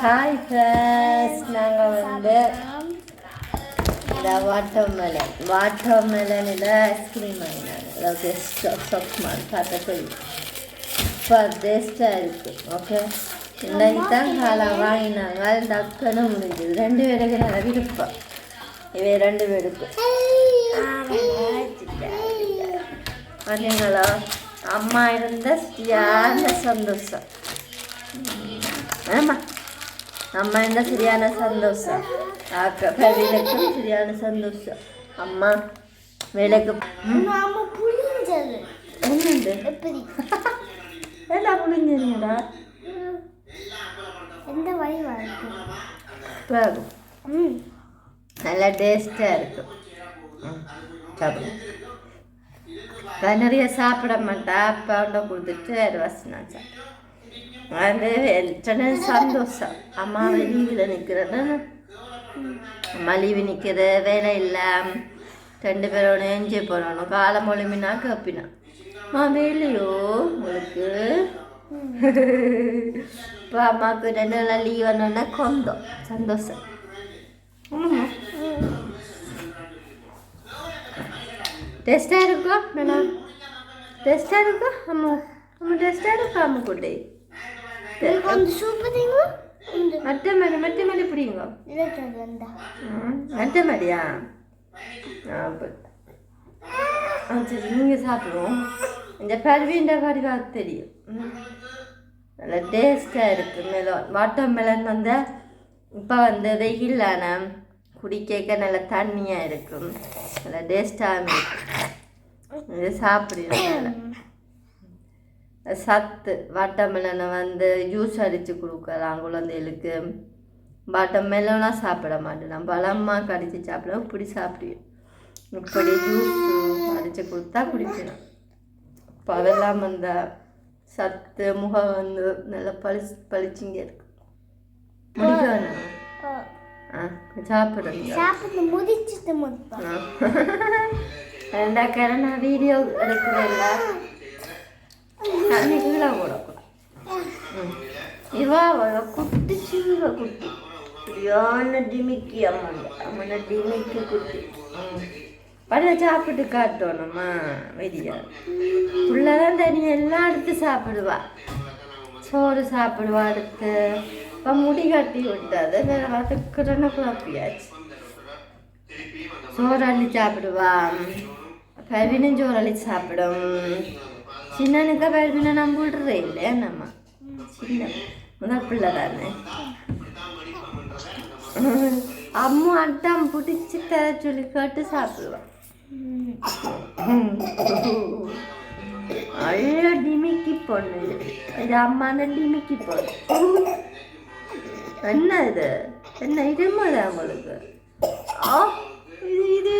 Hi friends நாங்கள் வந்து இந்த வாட்டர் மெலன் வாட்டர் மெலனில் ஐஸ்கிரீம் வாங்கினாங்க. அதாவது சொக்மான் பார்த்த சொல்லி. இப்போ டேஸ்ட்டாக இருக்குது ஓகே இன்னைக்கு தான் காலம் வாங்கினாங்க. டக்குன்னு முடிஞ்சது. ரெண்டு பேருக்கு நான் விருப்பம். இவை ரெண்டு பேருக்கு பார்த்தீங்களா அம்மா இருந்த சரியான சந்தோஷம். ஆமா. அம்மா இருந்த சரியான சந்தோஷம். அக்கா சரியான சந்தோஷம். அம்மா வேலைக்கு என்னண்டு எல்லாம் புரிஞ்சுங்களா எந்த வழி வாழ்க்கை? பாருங்க ம். நல்லா டேஸ்ட்டாக இருக்கும் சாப்பிடுங்க நான் நிறைய சாப்பிட மாட்டேன் அப்பா உண்டை கொடுத்துட்டு வேறு வசனா சாப்பிட்டேன் அது சந்தோஷம். அம்மா லீவில் நிற்கிறேன்னு அம்மா லீவு நிற்கிற வேலை இல்லை. ரெண்டு பேரோட என்ஜாய் பண்ணணும் காலம் மொழிமினா கேப்பினா. அம்மா வேலையோ உங்களுக்கு? இப்போ அம்மாவுக்கு ரெண்டு நாள் லீவ் வந்தோடனே கொந்தோம். சந்தோஷம். ஆமாம்மா டேஸ்ட்டாக இருக்கும் நல்லா டேஸ்ட்டாக இருக்கும் அம்மா அம்மா டேஸ்ட்டாக இருக்கும் அம்மா குட்டி. மட்டை மாதிரி மட்டை மாதிரி பிடிங்க. மட்டை மாதிரியா? சரி நீங்கள் சாப்பிடுவோம். இந்த பருவின்ற வடிவா தெரியும். ம். நல்லா டேஸ்ட்டாக இருக்குது மெலன் வாட்டர் மெலன் வந்து இப்போ வந்து வெயிலான குடிக்க நல்ல தண்ணியாக இருக்கும். நல்லா டேஸ்ட்டாக இருக்கும். இது சாப்பிடுறதுனால சத்து வாட்டமெலனை வந்து ஜூஸ் அடித்து கொடுக்கலாம் குழந்தைகளுக்கு. வாட்டர்மெலனாக சாப்பிட மாட்டேன். நான் பழமாக சாப்பிட சாப்பிடுவேன். இப்படி சாப்பிடுவேன். இப்படி ஜூஸ் அடித்து கொடுத்தா குடிக்கணும் இப்போ அதெல்லாம் அந்த சத்து முகம் வந்து நல்லா பளிச்சு பளிச்சுங்க இருக்கு. முடிக்கணும் ஆ. சாப்பிடுங்க. சாப்பிட்டு முடிச்சிட்டு முடிப்பா ரெண்டாக்கார நான் வீடியோ எடுக்கிறேன்ல தண்ணி கீழே போடக்கூடாது. இவா அவள குட்டி சின்ன குட்டி. சரியான டிமிக்கி அம்மன். அம்மனை டிமிக்கி குட்டி. பழைய சாப்பிட்டு காட்டணுமா வெளியா புள்ளதான் தனியாக எல்லாம் எடுத்து சாப்பிடுவா. சோறு சாப்பிடுவா அடுத்து. இப்போ முடி கட்டி விட்டாது வேற அதுக்குறன குழப்பியாச்சு சோறாளி அள்ளி சாப்பிடுவா பருவினும் சோறு சாப்பிடும் சின்னனுக்கு பருவினை நம்ம விடுறே இல்லையா நம்ம சின்ன முதல் பிள்ளை தானே அம்மா அட்டம் பிடிச்சி தர சொல்லி கேட்டு சாப்பிடுவான் நல்ல டிமிக்கி பொண்ணு இது அம்மான டிமிக்கி பொண்ணு என்ன இது என்ன இடமா உங்களுக்கு ஆ இது இது